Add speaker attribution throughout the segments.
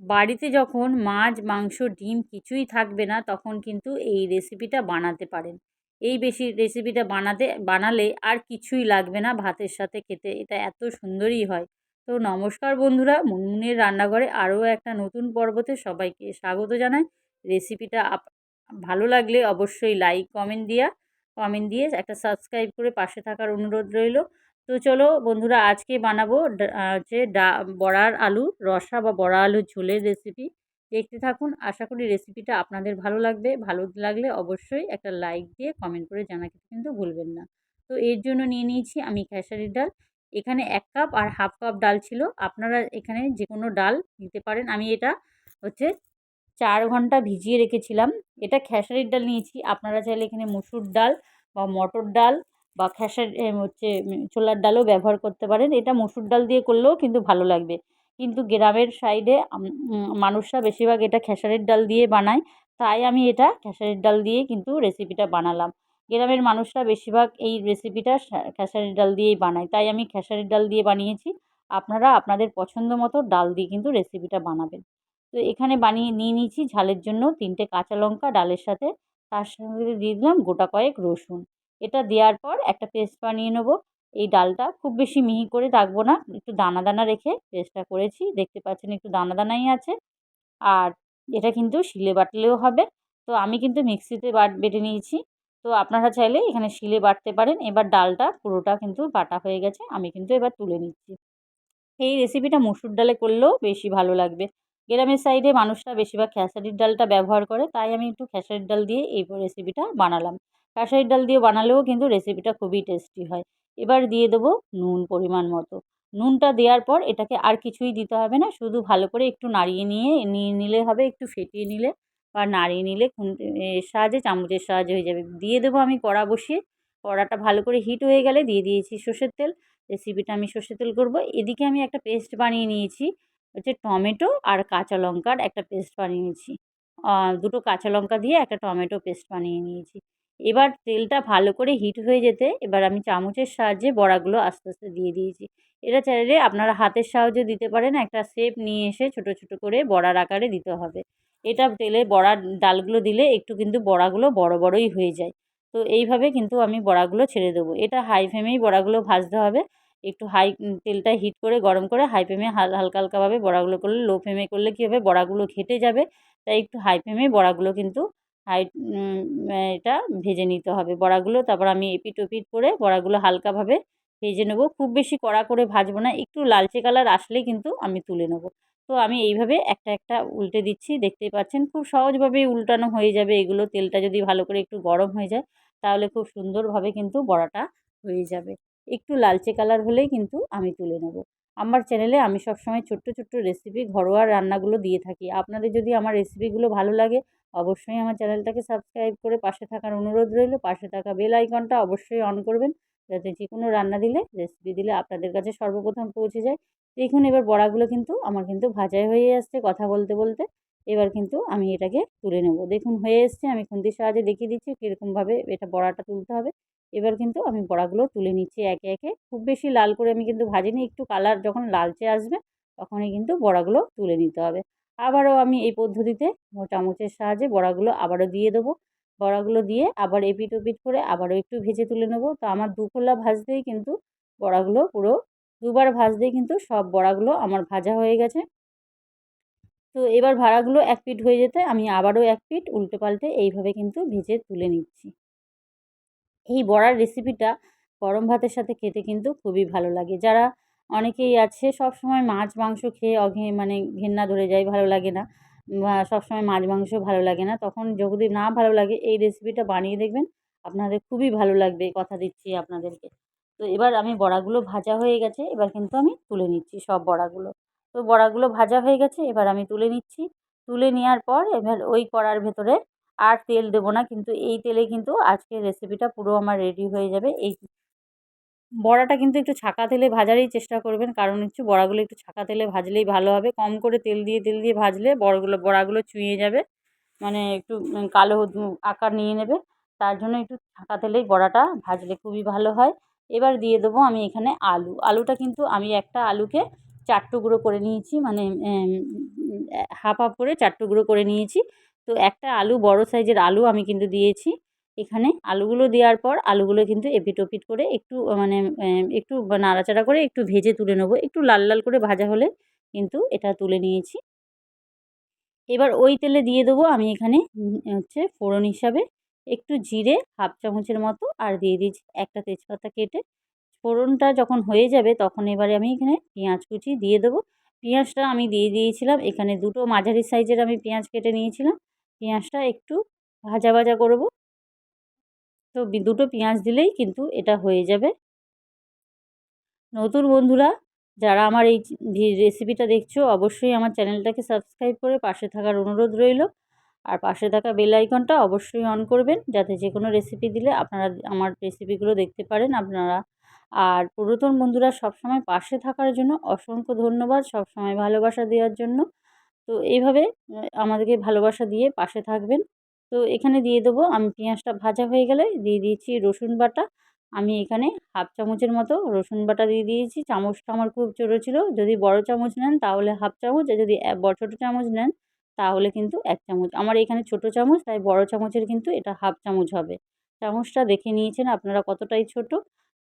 Speaker 1: বাড়িতে যখন মাছ, মাংস, ডিম কিছুই থাকবে না, তখন কিন্তু এই রেসিপিটা বানাতে পারেন। এই বেশি রেসিপিটা বানাতে, বানালে আর কিছুই লাগবে না ভাতের সাথে খেতে। এটা এত সুন্দরই হয়। তো নমস্কার বন্ধুরা, মুনমুনের রান্নাঘরে আরও একটা নতুন পর্বতে সবাইকে স্বাগত জানাই। রেসিপিটা ভালো লাগলে অবশ্যই লাইক কমেন্ট দিয়া কমেন্ট দিয়ে একটা সাবস্ক্রাইব করে পাশে থাকার অনুরোধ রইল। তো চলো বন্ধুরা আজকে বানাবো হচ্ছে ডা, বড়ার আলু রসা বা বড়া আলুর ঝোলের রেসিপি দেখতে থাকুন, আশা করি রেসিপিটা আপনাদের ভালো লাগবে। ভালো লাগলে অবশ্যই একটা লাইক দিয়ে কমেন্ট করে জানাতে কিন্তু ভুলবেন না। তো এর জন্য নিয়ে নিয়েছি আমি খেসারির ডাল। এখানে এক কাপ আর হাফ কাপ ডাল ছিল। আপনারা এখানে যে কোনো ডাল নিতে পারেন। আমি এটা হচ্ছে চার ঘণ্টা ভিজিয়ে রেখেছিলাম। এটা খেসারির ডাল নিয়েছি। আপনারা চাইলে এখানে মুসুর ডাল বা মটর ডাল বা খেসার হচ্ছে ছোলার ডালও ব্যবহার করতে পারেন। এটা মসুর ডাল দিয়ে করলেও কিন্তু ভালো লাগবে। কিন্তু গ্রামের সাইডে মানুষরা বেশিরভাগ এটা খেসারের ডাল দিয়ে বানায়। তাই আমি এটা খেসারের ডাল দিয়ে কিন্তু রেসিপিটা বানালাম। গ্রামের মানুষরা বেশিরভাগ এই রেসিপিটা খেসারের ডাল দিয়েই বানায়। তাই আমি খেসারির ডাল দিয়ে বানিয়েছি। আপনারা আপনাদের পছন্দ মতো ডাল দিয়ে কিন্তু রেসিপিটা বানাবেন। তো এখানে বানিয়ে নিয়ে নিয়েছি ঝালের জন্য তিনটে কাঁচা লঙ্কা, ডালের সাথে, তার সঙ্গে দিয়ে দিলাম গোটা কয়েক রসুন। এটা দেওয়ার পর একটা পেস্ট বানিয়ে নেব। এই ডালটা খুব বেশি মিহি করে রাখব না, একটু দানা দানা রেখে পেস্টটা করেছি, দেখতে পাচ্ছেন একটু দানা দানাই আছে। আর এটা কিন্তু শিলে বাটলেও হবে। তো আমি কিন্তু মিক্সিতে বাট, বেটে নিয়েছি। তো আপনারা চাইলে এখানে শিলে বাটতে পারেন। এবার ডালটা পুরোটা কিন্তু বাটা হয়ে গেছে, আমি কিন্তু এবার তুলে নিচ্ছি। এই রেসিপিটা মুসুর ডালে করলেও বেশি ভালো লাগবে। গ্রামের সাইডে মানুষরা বেশিরভাগ খেসারির ডালটা ব্যবহার করে, তাই আমি একটু খেসারির ডাল দিয়ে এই রেসিপিটা বানালাম। খেসারির ডাল দিয়ে বানালেও কিন্তু রেসিপিটা খুবই টেস্টি হয়। এবার দিয়ে দেবো নুন পরিমাণ মতো। নুনটা দেওয়ার পর এটাকে আর কিছুই দিতে হবে না, শুধু ভালো করে একটু নাড়িয়ে নিয়ে নিয়ে নিলে হবে একটু ফেটিয়ে নিলে বা নাড়িয়ে নিলে সাহায্যে চামচের সাহায্যে হয়ে যাবে। দিয়ে দেবো আমি কড়া বসিয়ে, কড়াটা ভালো করে হিট হয়ে গেলে দিয়ে দিয়েছি সর্ষের তেল। রেসিপিটা আমি সর্ষের তেল করব। এদিকে আমি একটা পেস্ট বানিয়ে নিয়েছি, হচ্ছে টমেটো আর কাঁচা লঙ্কার একটা পেস্ট বানিয়ে নিয়েছি। দুটো কাঁচা লঙ্কা দিয়ে একটা টমেটো পেস্ট বানিয়ে নিয়েছি। এবার তেলটা ভালো করে হিট হয়ে যেতে এবার আমি চামচের সাহায্যে বড়াগুলো আস্তে আস্তে দিয়ে দিয়েছি। এটা চাইলে আপনারা হাতের সাহায্যে দিতে পারেন, একটা শেপ নিয়ে এসে ছোট ছোট করে বড়ার আকারে দিতে হবে। এটা তেলে বড়ার ডালগুলো দিলে একটু কিন্তু বড়াগুলো বড়, বড়ই হয়ে যায়। তো এইভাবে কিন্তু আমি বড়াগুলো ছেড়ে দেবো। এটা হাই ফ্লেমেই বড়াগুলো ভাজতে হবে। একটু হাই তেলটা হিট করে গরম করে হাই ফ্লেমে হালকা, হালকাভাবে বড়াগুলো করলে, লো ফ্লেমে করলে কী হবে? বড়াগুলো ঘেটে যাবে। তাই একটু হাই ফ্লেমে বড়াগুলো কিন্তু হাই এটা ভেজে নিতে হবে বড়াগুলো। তারপর আমি এপিট ওপিট করে বড়াগুলো হালকাভাবে ভেজে নেব। খুব বেশি কড়া করে ভাজবো না, একটু লালচে কালার আসলেই কিন্তু আমি তুলে নেব। তো আমি এইভাবে একটা একটা উল্টে দিচ্ছি, দেখতেই পাচ্ছেন খুব সহজভাবেই উল্টানো হয়ে যাবে এগুলো। তেলটা যদি ভালো করে একটু গরম হয়ে যায়, তাহলে খুব সুন্দরভাবে কিন্তু বড়াটা হয়ে যাবে। একটু লালচে কালার হলেই কিন্তু আমি তুলে নেব। আমার চ্যানেলে আমি সবসময় ছোট্ট ছোট্ট রেসিপি ঘরোয়া রান্নাগুলো দিয়ে থাকি। আপনাদের যদি আমার রেসিপিগুলো ভালো লাগে, অবশ্যই আমার চ্যানেলটাকে সাবস্ক্রাইব করে পাশে থাকার অনুরোধ রইল। পাশে থাকা বেল আইকনটা অবশ্যই অন করবেন, যাতে যে কোনো রান্না দিলে রেসিপি দিলে আপনাদের কাছে সর্বপ্রথম পৌঁছে যায়। দেখুন, এবার বড়াগুলো কিন্তু আমার কিন্তু ভাজাই হয়ে আসছে কথা বলতে বলতে। এবার কিন্তু আমি এটাকে তুলে নেব। দেখুন, হয়ে এসছে। আমি খুন্তির সাহায্যে দেখিয়ে দিচ্ছি কীরকমভাবে এটা বড়াটা তুলতে হবে। এবার কিন্তু আমি বড়াগুলো তুলে নিচ্ছি একে একে। খুব বেশি লাল করে আমি কিন্তু ভাজিনি, একটু কালার যখন লালচে আসবে তখনই কিন্তু বড়াগুলো তুলে নিতে হবে। আবারও আমি এই পদ্ধতিতে চামচের সাহায্যে বড়াগুলো আবারও দিয়ে দেবো। বড়াগুলো দিয়ে আবার এপিট ওপিট করে আবারও একটু ভেজে তুলে নেব। তো আমার দুফোলা ভাজতেই কিন্তু বড়াগুলো পুরো দুবার ভাজতেই কিন্তু সব বড়াগুলো আমার ভাজা হয়ে গেছে। তো এবার ভাড়াগুলো এক পিঠ হয়ে যেতে আমি আবারও এক পিঠ উল্টে পাল্টে এইভাবে কিন্তু ভেজে তুলে নিচ্ছি। এই বড়ার রেসিপিটা গরম ভাতের সাথে খেতে কিন্তু খুবই ভালো লাগে। যারা অনেকেই আছে সব সময় মাছ, মাংস খেয়ে অঘে মানে ঘেন্না ধরে যায়, ভালো লাগে না। সব সময় মাছ, মাংস ভালো লাগে না। তখন যদি না ভালো লাগে, এই রেসিপিটা বানিয়ে দেখবেন, আপনাদের খুবই ভালো লাগবে, কথা দিচ্ছি আপনাদেরকে। তো এবার আমি বড়াগুলো ভাজা হয়ে গেছে, এবার কিন্তু আমি তুলে নিচ্ছি সব বড়াগুলো। তো বড়াগুলো ভাজা হয়ে গেছে, এবার আমি তুলে নিচ্ছি। তুলে নেওয়ার পর এবার ওই কড়ার ভেতরে আর তেল দেবো না। কিন্তু এই তেলে কিন্তু আজকের রেসিপিটা পুরো আমার রেডি হয়ে যাবে। এই বড়াটা কিন্তু একটু ছাকা তেলে ভাজারই চেষ্টা করবেন। কারণ হচ্ছে বড়াগুলো একটু ছাকা তেলে ভাজলেই ভালো হবে। কম করে তেল দিয়ে তেল দিয়ে ভাজলে বড়গুলো, বড়াগুলো চুঁয়ে যাবে। মানে একটু কালো আকার নিয়ে নেবে। তার জন্য একটু ছাকা তেলেই বড়াটা ভাজলে খুবই ভালো হয়। এবার দিয়ে দেবো আমি এখানে আলু। আলুটা কিন্তু আমি একটা আলুকে চার টুকরো করে নিয়েছি। মানে হাফ হাফ করে চার টুকরো করে নিয়েছি। তো একটা আলু, বড় সাইজের আলু আমি কিন্তু দিয়েছি। এখানে আলুগুলো দেওয়ার পর আলুগুলো কিন্তু এপিট ওপিট করে একটু মানে একটু নাড়াচাড়া করে একটু ভেজে তুলে নেব। একটু লাল লাল করে ভাজা হলে কিন্তু এটা তুলে নিয়েছি। এবার ওই তেলে দিয়ে দেবো আমি এখানে হচ্ছে ফোড়ন হিসাবে একটু জিরে হাফ চামচের মতো আর দিয়ে দিয়েছি একটা তেজপাতা কেটে। ফোড়নটা যখন হয়ে যাবে তখন এবারে আমি এখানে পেঁয়াজ কুচি দিয়ে দেবো। পেঁয়াজটা আমি দিয়ে দিয়েছিলাম। এখানে দুটো মাঝারি সাইজের আমি পেঁয়াজ কেটে নিয়েছিলাম। পেঁয়াজটা একটু ভাজা ভাজা করব। তো দুটো পেঁয়াজ দিলেই কিন্তু এটা হয়ে যাবে। নতুন বন্ধুরা, যারা আমার এই রেসিপিটা দেখছ, অবশ্যই আমার চ্যানেলটাকে সাবস্ক্রাইব করে পাশে থাকার অনুরোধ রইল। আর পাশে থাকা বেল আইকনটা অবশ্যই অন করবেন, যাতে যে কোনো রেসিপি দিলে আপনারা আমার রেসিপিগুলো দেখতে পারেন আপনারা। আর পুরাতন বন্ধুরা, সবসময় পাশে থাকার জন্য অসংখ্য ধন্যবাদ, সবসময় ভালোবাসা দেওয়ার জন্য। তো এইভাবে আমাদেরকে ভালোবাসা দিয়ে পাশে থাকবেন। তো এখানে দিয়ে দেবো, আমি পেঁয়াজটা ভাজা হয়ে গেলে দিয়ে দিয়েছি রসুন বাটা। আমি এখানে হাফ চামচের মতো রসুন বাটা দিয়ে দিয়েছি। চামচটা আমার খুব ছোটো ছিল। যদি বড় চামচ নেন, তাহলে হাফ চামচ, আর যদি ছোটো চামচ নেন, তাহলে কিন্তু এক চামচ। আমার এখানে ছোটো চামচ, তাই বড় চামচের কিন্তু এটা হাফ চামচ হবে। চামচটা দেখে নিয়েছেন আপনারা কতটাই ছোট।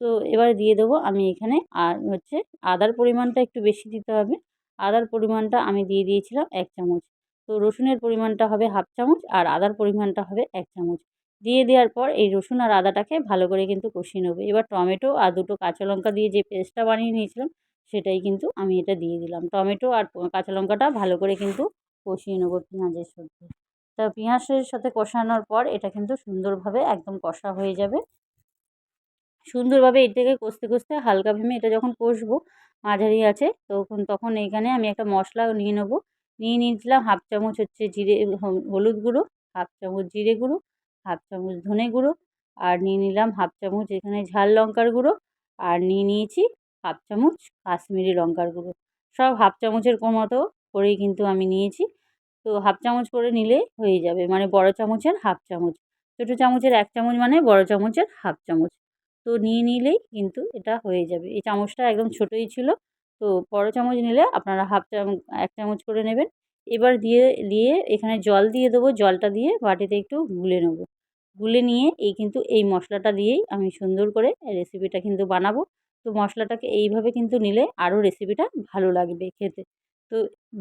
Speaker 1: তো এবার দিয়ে দেবো, আমি এখানে, আর হচ্ছে আদার পরিমাণটা একটু বেশি দিতে হবে। আদার পরিমাণটা আমি দিয়ে দিয়েছিলাম এক চামচ। তো রসুনের পরিমাণটা হবে হাফ চামচ আর আদার পরিমাণটা হবে এক চামচ। দিয়ে দেওয়ার পর এই রসুন আর আদাটাকে ভালো করে কিন্তু কষিয়ে নেব। এবার টমেটো আর দুটো কাঁচা লঙ্কা দিয়ে যে পেস্টটা বানিয়ে নিয়েছিলাম, সেটাই কিন্তু আমি এটা দিয়ে দিলাম। টমেটো আর কাঁচা লঙ্কাটা ভালো করে কিন্তু কষিয়ে নেব পেঁয়াজের সাথে। তা পেঁয়াজের সাথে কষানোর পর এটা কিন্তু সুন্দরভাবে একদম কষা হয়ে যাবে। সুন্দরভাবে এটাকে কষতে কষতে হালকা ভেমে এটা যখন কষবো, মাঝারি আছে, তখন তখন এইখানে আমি একটা মশলা নিয়ে নেব। নিয়ে নিয়েছিলাম হাফ চামচ হচ্ছে জিরে হলুদ গুঁড়ো, হাফ চামচ জিরে গুঁড়ো, হাফ চামচ ধনে গুঁড়ো, আর নিয়ে নিলাম হাফ চামচ এখানে ঝাল লঙ্কার গুঁড়ো, আর নিয়ে নিয়েছি হাফ চামচ কাশ্মীরি লঙ্কার গুঁড়ো। সব হাফ চামচের মতো করেই কিন্তু আমি নিয়েছি। তো হাফ চামচ করে নিলে হয়ে যাবে মানে বড় চামচের হাফ চামচ। ছোটো চামচের এক চামচ মানে বড় চামচের হাফ চামচ। তো নিয়ে নিলেই কিন্তু এটা হয়ে যাবে। এই চামচটা একদম ছোটোই ছিল তো বড় চামচ নিলে আপনারা হাফ চামচ এক চামচ করে নেবেন। এবার দিয়ে দিয়ে এখানে জল দিয়ে দেবো জলটা দিয়ে বাটিতে একটু গুলে নেব। গুলে নিয়ে এই কিন্তু এই মশলাটা দিয়েই আমি সুন্দর করে রেসিপিটা কিন্তু বানাবো। তো মশলাটাকে এইভাবে কিন্তু নিলে আরও রেসিপিটা ভালো লাগবে খেতে। তো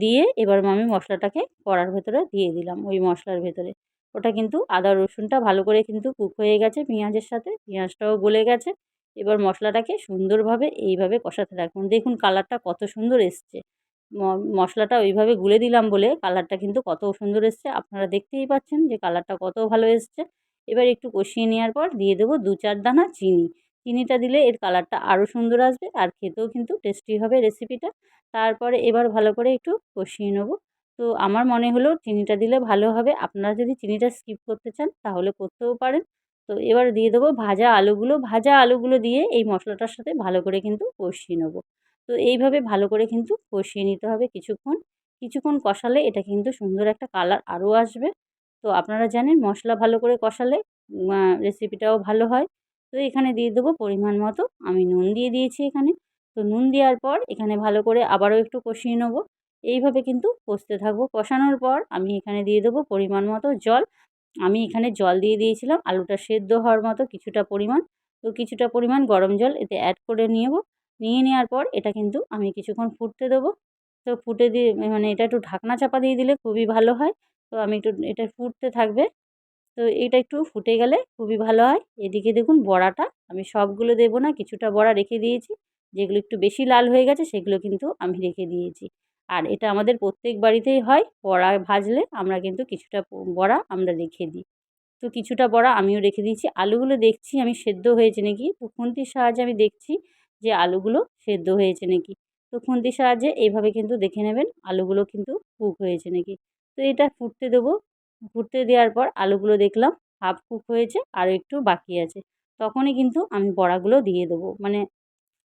Speaker 1: দিয়ে এবার আমি মশলাটাকে কড়ার ভেতরে দিয়ে দিলাম ওই মশলার ভেতরে। ওটা কিন্তু আদা, রসুনটা ভালো করে কিন্তু কুক হয়ে গেছে পেঁয়াজের সাথে। পেঁয়াজটাও গলে গেছে। এবার মশলাটাকে সুন্দরভাবে এইভাবে কষাতে থাকুন। দেখুন কালারটা কত সুন্দর এসছে। মশলাটা ওইভাবে গুলে দিলাম বলে কালারটা কিন্তু কত সুন্দর এসছে। আপনারা দেখতেই পাচ্ছেন যে কালারটা কত ভালো এসছে। এবার একটু কষিয়ে নেওয়ার পর দিয়ে দেবো দু চার দানা চিনি। চিনিটা দিলে এর কালারটা আরও সুন্দর আসবে আর খেতেও কিন্তু টেস্টি হবে রেসিপিটা। তারপরে এবার ভালো করে একটু কষিয়ে নেব। তো আমার মনে হলো চিনিটা দিলে ভালো হবে। আপনারা যদি চিনিটা স্কিপ করতে চান তাহলে করতেও পারেন। তো এবার দিয়ে দেবো ভাজা আলুগুলো। ভাজা আলুগুলো দিয়ে এই মশলাটার সাথে ভালো করে কিন্তু কষিয়ে নেব। তো এইভাবে ভালো করে কিন্তু কষিয়ে নিতে হবে কিছুক্ষণ। কিছুক্ষণ কষালে এটা কিন্তু সুন্দর একটা কালার আরও আসবে। তো আপনারা জানেন মশলা ভালো করে কষালে রেসিপিটাও ভালো হয়। তো এখানে দিয়ে দেবো পরিমাণ মতো। আমি নুন দিয়ে দিয়েছি এখানে। তো নুন দেওয়ার পর এখানে ভালো করে আবারও একটু কষিয়ে নেব। এইভাবে কিন্তু কষতে থাকব। কষানোর পর আমি এখানে দিয়ে দেবো পরিমাণ মতো জল। আমি এখানে জল দিয়ে দিয়েছিলাম, আলুটা সেদ্ধ হওয়ার মতো কিছুটা পরিমাণ। তো কিছুটা পরিমাণ গরম জল এতে অ্যাড করে নেব নিয়ে নেওয়ার পর এটা কিন্তু আমি কিছুক্ষণ ফুটতে দেবো। তো ফুটে দিয়ে মানে এটা একটু ঢাকনা চাপা দিয়ে দিলে খুবই ভালো হয়। তো আমি একটু, এটা ফুটতে থাকবে। তো এটা একটু ফুটে গেলে খুবই ভালো হয়। এদিকে দেখুন বড়াটা, আমি সবগুলো দেবো না, কিছুটা বড়া রেখে দিয়েছি। যেগুলো একটু বেশি লাল হয়ে গেছে, সেগুলো কিন্তু আমি রেখে দিয়েছি। আর এটা আমাদের প্রত্যেক বাড়িতেই হয়। বড়া ভাজলে আমরা কিন্তু কিছুটা বড়া আমরা রেখে দিই। তো কিছুটা বড়া আমিও রেখে দিয়েছি। আলুগুলো দেখছি আমি সেদ্ধ হয়েছে নাকি? তো খুন্তির সাহায্যে আমি দেখছি যে আলুগুলো সেদ্ধ হয়েছে নাকি? তো খুন্তির সাহায্যে এইভাবে কিন্তু দেখে নেবেন আলুগুলো কিন্তু কুক হয়েছে নাকি? তো এটা ফুটতে দেবো। ফুটতে দেওয়ার পর আলুগুলো দেখলাম হাফ কুক হয়েছে আর একটু বাকি আছে। তখনই কিন্তু আমি বড়াগুলো দিয়ে দেবো। মানে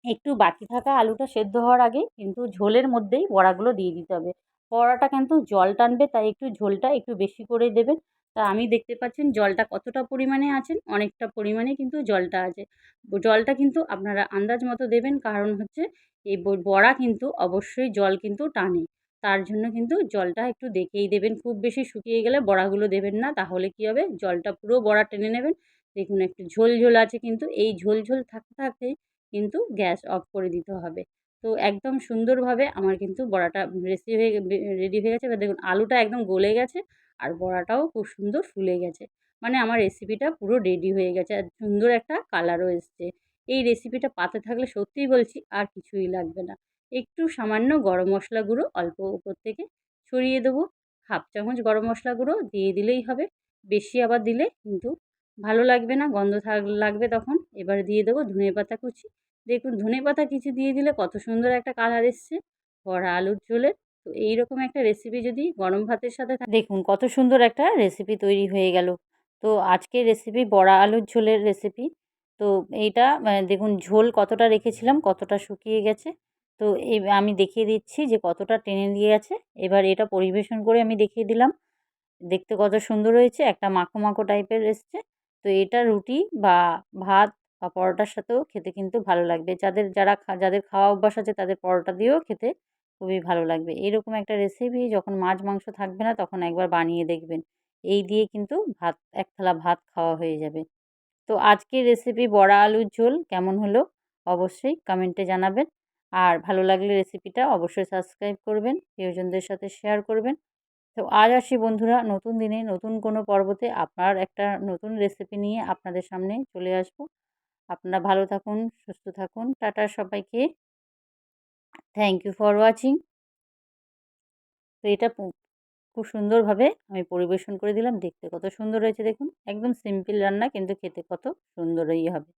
Speaker 1: একটু বাকি থাকা আলুটা সেদ্ধ হওয়ার আগে কিন্তু ঝোলের মধ্যেই বড়াগুলো দিয়ে দিতে হবে। বড়াটা কিন্তু জল টানবে, তাই একটু ঝোলটা একটু বেশি করে দেবেন। তা আমি দেখতে পাচ্ছেন জলটা কতটা পরিমাণে আছেন অনেকটা পরিমাণে কিন্তু জলটা আছে। জলটা কিন্তু আপনারা আন্দাজ মতো দেবেন, কারণ হচ্ছে এই বড়া কিন্তু অবশ্যই জল কিন্তু টানে। তার জন্য কিন্তু জলটা একটু দেখেই দেবেন, খুব বেশি শুকিয়ে গেলে বড়াগুলো দেবেন না, তাহলে কী হবে? জলটা পুরো বড়া টেনে নেবেন। দেখুন একটু ঝোল ঝোল আছে কিন্তু, এই ঝোল ঝোল থাকতে থাকতে কিন্তু গ্যাস অফ করে দিতে হবে। তো একদম সুন্দরভাবে আমার কিন্তু বড়াটা রেসি হয়ে রেডি হয়ে গেছে। এবার দেখুন, আলুটা একদম গলে গেছে আর বড়াটাও খুব সুন্দর ফুলে গেছে। মানে আমার রেসিপিটা পুরো রেডি হয়ে গেছে আর সুন্দর একটা কালারও এসছে। এই রেসিপিটা পাতে থাকলে সত্যিই বলছি আর কিছুই লাগবে না। একটু সামান্য গরম মশলা গুঁড়ো অল্প উপর থেকে ছড়িয়ে দেবো। হাফ চামচ গরম মশলা গুঁড়ো দিয়ে দিলেই হবে। বেশি আবার দিলে কিন্তু ভালো লাগবে না, গন্ধ থাক, লাগবে তখন। এবার দিয়ে দেবো ধনে পাতা কুচি। দেখুন, ধনে পাতা কিছু দিয়ে দিলে কত সুন্দর একটা কালার এসছে। বড়া, আলুর ঝোলের তো এইরকম একটা রেসিপি যদি গরম ভাতের সাথে দেখুন, কত সুন্দর একটা রেসিপি তৈরি হয়ে গেল। তো আজকের রেসিপি বড়া, আলুর ঝোলের রেসিপি তো এইটা দেখুন, ঝোল কতটা রেখেছিলাম, কতটা শুকিয়ে গেছে। তো আমি দেখিয়ে দিচ্ছি যে কতটা টেনে দিয়ে গেছে। এবার এটা পরিবেশন করে আমি দেখিয়ে দিলাম। দেখতে কত সুন্দর হয়েছে, একটা মাখো মাখো টাইপের এসছে। তো এটা রুটি বা ভাত বা পরোটার সাথেও খেতে কিন্তু ভালো লাগবে। যাদের, যারা যাদের খাওয়া অভ্যাস আছে তাদের পরোটা দিয়েও খেতে খুবই ভালো লাগবে। এরকম একটা রেসিপি যখন মাছ, মাংস থাকবে না তখন একবার বানিয়ে দেখবেন। এই দিয়ে কিন্তু ভাত, এক থালা ভাত খাওয়া হয়ে যাবে। তো আজকের রেসিপি বড়া আলুর ঝোল কেমন হলো অবশ্যই কমেন্টে জানাবেন। আর ভালো লাগলে রেসিপিটা অবশ্যই সাবস্ক্রাইব করবেন, প্রিয়জনদের সাথে শেয়ার করবেন। তো আজ আসি বন্ধুরা, নতুন দিনে, নতুন কোনো পর্বতে আপনার একটা নতুন রেসিপি নিয়ে আপনাদের সামনে চলে আসব। আপনারা ভালো থাকুন, সুস্থ থাকুন। টাটা সবাইকে। থ্যাংক ইউ ফর ওয়াচিং তো এটা খুব সুন্দরভাবে আমি পরিবেশন করে দিলাম। দেখতে কত সুন্দর হয়েছে দেখুন। একদম সিম্পল রান্না কিন্তু খেতে কত সুন্দরই হবে।